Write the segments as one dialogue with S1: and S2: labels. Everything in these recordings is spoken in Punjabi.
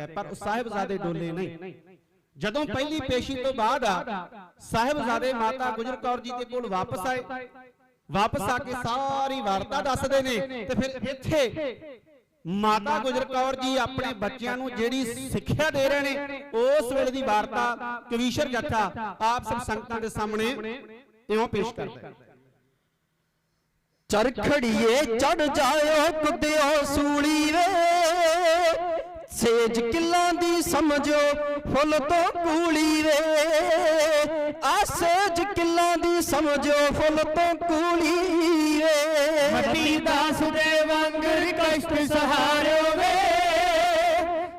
S1: ਗਏ ਪਰ ਉਹ ਸਾਹਿਬਜ਼ਾਦੇ ਡੋਲੇ ਨਹੀਂ। ਜਦੋਂ ਪਹਿਲੀ ਪੇਸ਼ੀ ਤੋਂ ਬਾਅਦ ਸਾਹਿਬਜ਼ਾਦੇ ਮਾਤਾ ਗੁਜਰ ਕੌਰ ਜੀ ਦੇ ਕੋਲ ਵਾਪਸ ਆਏ। ਵਾਪਸ ਆ ਕੇ ਸਾਰੀ ਵਾਰਤਾ ਦੱਸਦੇ ਨੇ। ਤੇ ਫਿਰ ਇੱਥੇ ਮਾਤਾ ਗੁਜਰ ਕੌਰ ਜੀ ਆਪਣੇ ਬੱਚਿਆਂ ਨੂੰ ਜਿਹੜੀ ਸਿੱਖਿਆ ਦੇ ਰਹੇ ਨੇ ਉਸ ਵੇਲੇ ਦੀ ਵਾਰਤਾ ਕਵੀਸ਼ਰ ਜੱਥਾ ਆਪ ਸਭ ਸੰਗਤਾਂ ਦੇ ਸਾਹਮਣੇ ਇਉਂ ਪੇਸ਼ ਕਰਦਾ ਹੈ
S2: ਚਰਖੜੀਏ ਚੜ ਜਾਇਓ ਕੁੱਦਿਓ ਸੂਲੀ ਵੇ। ਸੇਜ ਕਿੱਲਾਂ ਦੀ ਸਮਝੋ ਫੁੱਲ ਤੋਂ ਕੂਲੀ ਵੇ। ਆ ਸੇਜ ਕਿੱਲਾਂ ਦੀ ਸਮਝੋ ਫੁੱਲ ਤੋਂ ਕੂਲੀ ਵੇ।
S3: ਮੱਟੀ ਦਾਸ ਦੇ ਵਾਂਗਰ ਕਸ਼ਟ ਸਹਾਰਿਓ ਵੇ।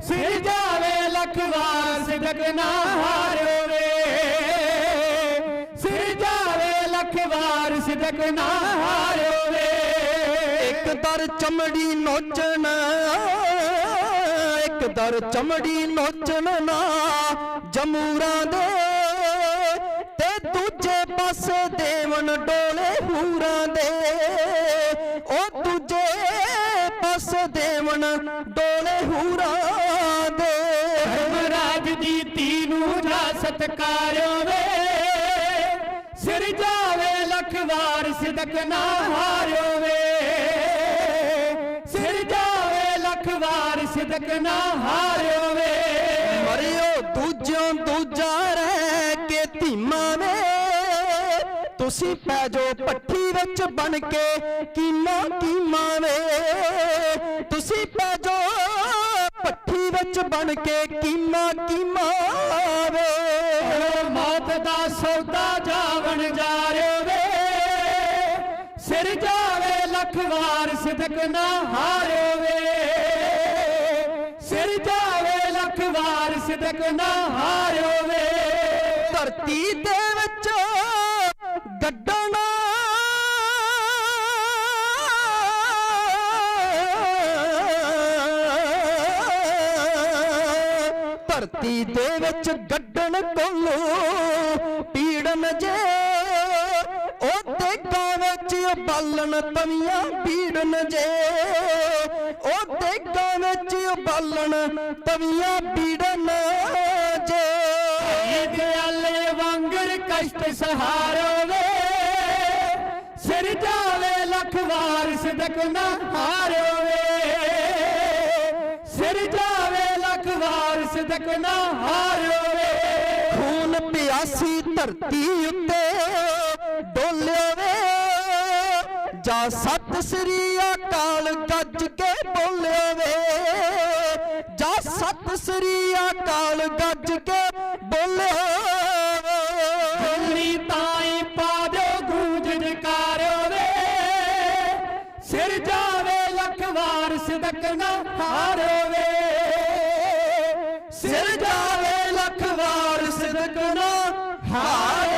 S3: ਸਿਰ ਜਾਵੇ ਲੱਖ ਵਾਰ ਸਿਦਕ ਨਾ ਹਾਰਿਓ ਵੇ। ਸਿਰ ਜਾਵੇ ਲੱਖ ਵਾਰ ਸਿਦਕ ਨਾ ਹਾਰਿਓ ਵੇ।
S2: ਇੱਕ ਦਰ ਚਮੜੀ ਨੋਚਣ ਇੱਕ ਦਰ ਚਮੜੀ ਨੋਚਣ ਨਾ, ਜਮੂਰਾਂ ਦੇ ਤੇ ਦੂਜੇ ਪਾਸੇ ਦੇਵਨ ਡੋਲੇ ਹੂਰਾਂ ਦੇ। ਉਹ ਦੂਜੇ ਪਾਸੇ ਦੇਵਨ ਡੋਲੇ ਹੂਰਾਂ ਦੇ।
S3: ਰਾਜ ਦੀ ਧੀ ਨੂੰ ਜਾ ਸਤਕਾਰਿਓ ਵੇ ਸਿਰ ਜਾਵੇ ਲੱਖ ਵਾਰ ਸਿਦਕ ਨਾ ਹਾਰਿਓ ਵੇ ਸਿਰ ਜਾਵੇ ਵਾਰ ਸਿਦਕ ਨਾ ਹਾਰਿਓ ਵੇ।
S2: ਮਰਿਓ ਦੂਜਿਓਂ ਦੂਜਾ ਰਹਿ ਕੇ ਧੀਮਾ ਵੇ। ਤੁਸੀਂ ਪੈ ਜੋ ਪੱਠੀ ਵਿੱਚ ਬਣ ਕੇ ਕੀਮਾ ਕੀਮਾ ਵੇ। ਤੁਸੀਂ ਪੈ ਜੋ ਪੱਠੀ ਵਿੱਚ ਬਣ ਕੇ ਕੀਮਾ ਕੀਮਾ ਵੇ।
S3: ਮੌਤ ਦਾ ਸੌਦਾ ਜਾਵਣ ਜਾ ਰਿਓ ਵੇ। ਸਿਰ ਜਾਵੇ ਲੱਖ ਵਾਰ ਸਿਦਕ ਨਾ ਹਾਰਿਓ ਵੇ। ਸਿਰ ਜਾਵੇ ਲੱਖ ਵਾਰ ਸਿਦਕ ਨਾ ਹਾਰ ਵੇ
S2: ਧਰਤੀ ਦੇ ਵਿੱਚ ਗੱਡਣਾ ਧਰਤੀ ਦੇ ਵਿੱਚ ਗੱਡਣ ਕੋਲੋਂ ਪੀੜਨ ਜੇ ਉਹ ਦੇਗਾਂ ਵਿੱਚ ਬਾਲਣ ਤਵੀਆਂ ਪੀੜਨ ਜੇ ਉਹ ਦੇਗਾਂ ਬਾਲਣ ਤਵੀਆਂ ਪੀੜਨ ਜੇ।
S3: ਇਹ ਦਿਆਲੇ ਵਾਂਗਰ ਕਸ਼ਟ ਸਹਾਰੋ ਵੇ ਸਿਰ ਜਾਵੇ ਲੱਖ ਵਾਰ ਸਿਦਕ ਨਾ ਹਾਰਿਓ ਵੇ ਸਿਰ ਜਾਵੇ ਲੱਖ ਵਾਰ ਸਿਦਕ ਨਾ ਹਾਰਿਓ ਵੇ
S2: ਖੂਨ ਪਿਆਸੀ ਧਰਤੀ ਉੱਤੇ ਡੋਲਿਓ ਵੇ ਜਾ ਸਤਿ ਸ੍ਰੀ ਅਕਾਲ ਗੱਜ ਕੇ ਬੋਲਿਓ ਵੇ ਸਤਿ ਸ੍ਰੀ ਅਕਾਲ ਗੱਜ ਕੇ ਬੋਲਿਓ ਵੇ
S3: ਤਾਈ ਪਾ ਦਿਓ ਗੂੰਜ ਜਕਾਰਿਓ ਵੇ। ਸਿਰ ਜਾਵੇ ਲੱਖ ਵਾਰ ਸਿਦਕ ਨਾ ਹਾਰਿਓ ਵੇ।
S2: ਸਿਰ ਜਾਵੇ ਲੱਖ ਵਾਰ ਸਿਦਕ ਨਾ ਹਾਰ